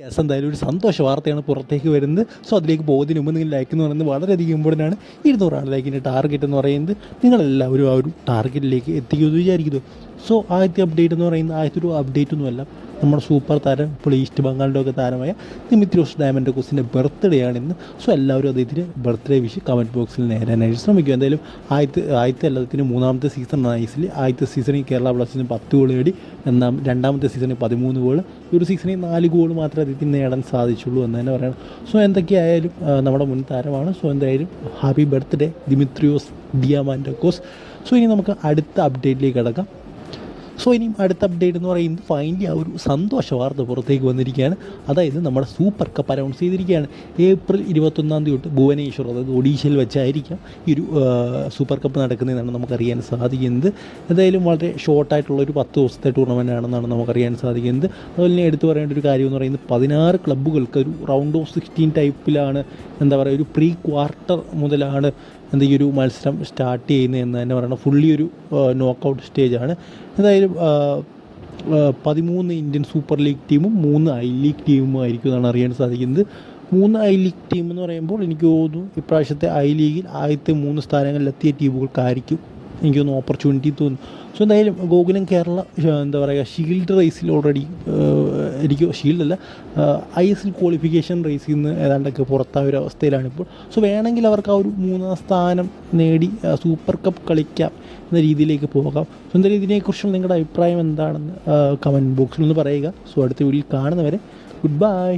Yes എന്തായാലും ഒരു സന്തോഷ വാർത്തയാണ് പുറത്തേക്ക് വരുന്നത്. സോ അതിലേക്ക് പോകുന്നതിന് മുമ്പ് നിങ്ങൾ ലൈക്ക് എന്ന് പറയുന്നത് വളരെയധികം ഇമ്പോർട്ടന്റ് ആണ്. ഇരുന്നൂറാണ് ലൈക്കിന്റെ ടാർഗറ്റ് എന്ന് പറയുന്നത്. നിങ്ങളെല്ലാവരും ആ ഒരു ടാർഗറ്റിലേക്ക് എത്തിക്കുമെന്ന് വിചാരിക്കുന്നു. സോ ആദ്യത്തെ അപ്ഡേറ്റ് എന്ന് പറയുന്നത് ആദ്യത്തെ ഒരു അപ്ഡേറ്റ് ഒന്നുമല്ല. നമ്മുടെ സൂപ്പർ താരം ഇപ്പോൾ ഈസ്റ്റ് ബംഗാളിന്റെ ഒക്കെ താരമായ നിമിത്രോസ് ഡയമന്റെ കോസിന്റെ ബർത്ത്ഡേ ആണ് ഇന്ന്. സോ എല്ലാവരും അദ്ദേഹത്തിന് ബർത്ത്ഡേ വിഷ് കമന്റ് ബോക്സിൽ നേരാനായിട്ട് ശ്രമിക്കും എന്തായാലും ആദ്യത്തെ ആദ്യത്തെ എല്ലാത്തിന് മൂന്നാമത്തെ സീസൺ നൈസിൽ ആദ്യത്തെ സീസണിൽ കേരള ബ്ലാസ്റ്റേഴ്സിന് പത്ത് ഗോൾ നേടി. എന്നാൽ രണ്ടാമത്തെ സീസണിൽ പതിമൂന്ന് ഗോൾ ഈ ഒരു സീസണിൽ നാല് ഗോൾ മാത്രമേ അദ്ദേഹത്തിന് നേടാൻ സാധിച്ചുള്ളൂ എന്ന് തന്നെ പറയണം. സോ എന്തൊക്കെയായാലും നമ്മുടെ മുൻ താരമാണ്. സോ എന്തായാലും happy birthday Dimitrios Diamantakos so ഇനി നമുക്ക് അടുത്ത അപ്ഡേറ്റിലേക്ക് കിടക്കാം. സോ ഇനിയും അടുത്ത അപ്ഡേറ്റ് എന്ന് പറയുന്നത് ഫൈനലി ആ ഒരു സന്തോഷ വാർത്ത പുറത്തേക്ക് വന്നിരിക്കുകയാണ്. അതായത് നമ്മുടെ സൂപ്പർ കപ്പ് അനൗൺസ് ചെയ്തിരിക്കുകയാണ്. ഏപ്രിൽ ഇരുപത്തൊന്നാം തീയതി തൊട്ട് ഭുവനേശ്വർ അതായത് ഒഡീഷയിൽ വെച്ചായിരിക്കാം ഈ ഒരു സൂപ്പർ കപ്പ് നടക്കുന്നതെന്നാണ് നമുക്കറിയാൻ സാധിക്കുന്നത്. എന്തായാലും വളരെ ഷോർട്ടായിട്ടുള്ള ഒരു പത്ത് ദിവസത്തെ ടൂർണമെന്റ് ആണെന്നാണ് നമുക്കറിയാൻ സാധിക്കുന്നത്. അതുപോലെ തന്നെ എടുത്തു പറയേണ്ട ഒരു കാര്യം എന്ന് പറയുന്നത് പതിനാറ് ക്ലബ്ബുകൾക്ക് ഒരു റൗണ്ട് ഓഫ് സിക്സ്റ്റീൻ ടൈപ്പിലാണ് എന്താ പറയുക ഒരു പ്രീ ക്വാർട്ടർ മുതലാണ് എന്താ ഈ ഒരു മത്സരം സ്റ്റാർട്ട് ചെയ്യുന്നത് എന്ന് തന്നെ പറയണം. ഫുള്ളി ഒരു നോക്കൗട്ട് സ്റ്റേജാണ് എന്തായാലും പതിമൂന്ന് ഇന്ത്യൻ സൂപ്പർ ലീഗ് ടീമും മൂന്ന് ഐ ലീഗ് ടീമും ആയിരിക്കും എന്നാണ് അറിയാൻ സാധിക്കുന്നത്. മൂന്ന് ഐ ലീഗ് ടീം എന്ന് പറയുമ്പോൾ എനിക്ക് തോന്നുന്നു ഇപ്രാവശ്യത്തെ ഐ ലീഗിൽ ആദ്യത്തെ മൂന്ന് സ്ഥാനങ്ങളിലെത്തിയ ടീമുകൾക്കായിരിക്കും എനിക്ക് തോന്നുന്നു ഓപ്പർച്യൂണിറ്റി തോന്നുന്നു. സോ എന്തായാലും ഗോകുലം കേരള എന്താ പറയുക ഷീൽഡ് റേസിൽ ഓൾറെഡി എനിക്ക് ഷീൽഡല്ല ഐ എസ് എൽ ക്വാളിഫിക്കേഷൻ റേസിൽ നിന്ന് ഏതാണ്ടൊക്കെ പുറത്തായ ഒരു അവസ്ഥയിലാണ് ഇപ്പോൾ. സോ വേണമെങ്കിൽ അവർക്ക് ആ ഒരു മൂന്നാം സ്ഥാനം നേടി സൂപ്പർ കപ്പ് കളിക്കാം എന്ന രീതിയിലേക്ക് പോകാം. സോ എന്തായാലും ഇതിനെക്കുറിച്ചുള്ള നിങ്ങളുടെ അഭിപ്രായം എന്താണെന്ന് കമന്റ് ബോക്സിൽ ഒന്ന് പറയുക. സോ അടുത്ത വീഡിയോയിൽ കാണുന്നവരെ ഗുഡ് ബൈ